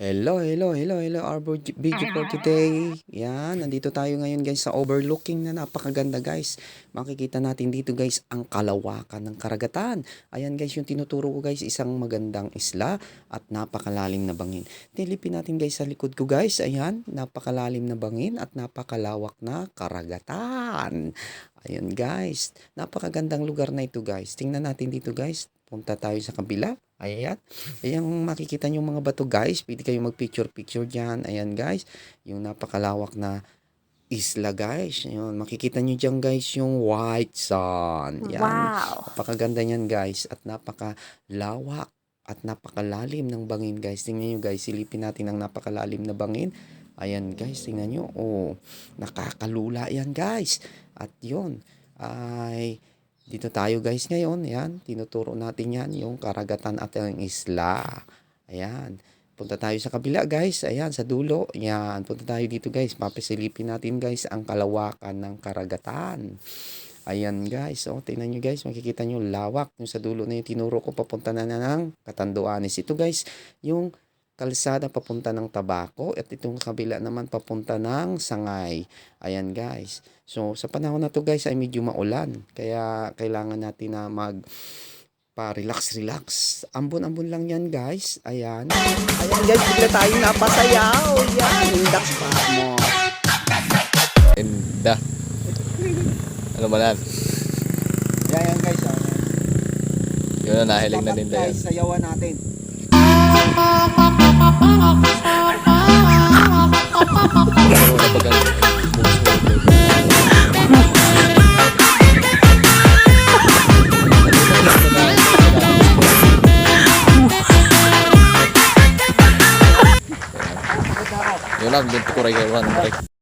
Hello, hello, hello, hello, our vid- video for today. Yan, nandito tayo ngayon guys sa overlooking na napakaganda guys. Makikita natin dito guys ang kalawakan ng karagatan. Ayan guys, yung tinuturo ko guys, isang magandang isla at napakalalim na bangin. Nilipin natin guys sa likod ko guys, ayan, napakalalim na bangin at napakalawak na karagatan. Ayan guys, napakagandang lugar na ito guys. Tingnan natin dito guys, punta tayo sa kabila. Ayan. Ayan makikita nyo mga bato guys. Pwede kayo mag-picture-picture dyan. Ayan guys. Yung napakalawak na isla guys. Ayan. Makikita nyo dyan guys yung white sun. Yan. Wow. Napakaganda niyan guys. At napakalawak. At napakalalim ng bangin guys. Tingnan nyo guys. Silipin natin ang napakalalim na bangin. Ayan guys. Tingnan nyo. Oh, nakakalula yan guys. At yun. Ay dito tayo guys ngayon. Ayan, tinuturo natin yan, yung karagatan at yung isla. Ayan. Punta tayo sa kabila guys. Ayan, sa dulo. Ayan, punta tayo dito guys. Papasilipin natin guys ang kalawakan ng karagatan. Ayan guys. O, tingnan nyo guys. Makikita nyo lawak. Yung sa dulo na yung tinuro ko papunta na na ng Katanduanes. Ito guys, yung kalsada papunta ng Tabako at itong kabila naman papunta ng Sangay. Ayan guys. So sa panahon na to guys ay medyo maulan. Kaya kailangan natin na mag pa-relax relax. Ambon-ambon lang yan guys. Ayan. Ayan guys, bigla tayo napasayaw. Yan, indak pa mo. Ganda. Ano ba yan? Yan, yan guys. Oh. Yun na, nahiling na nila yan. guys, sayawan natin. Yun lang, dito ko rin kayo.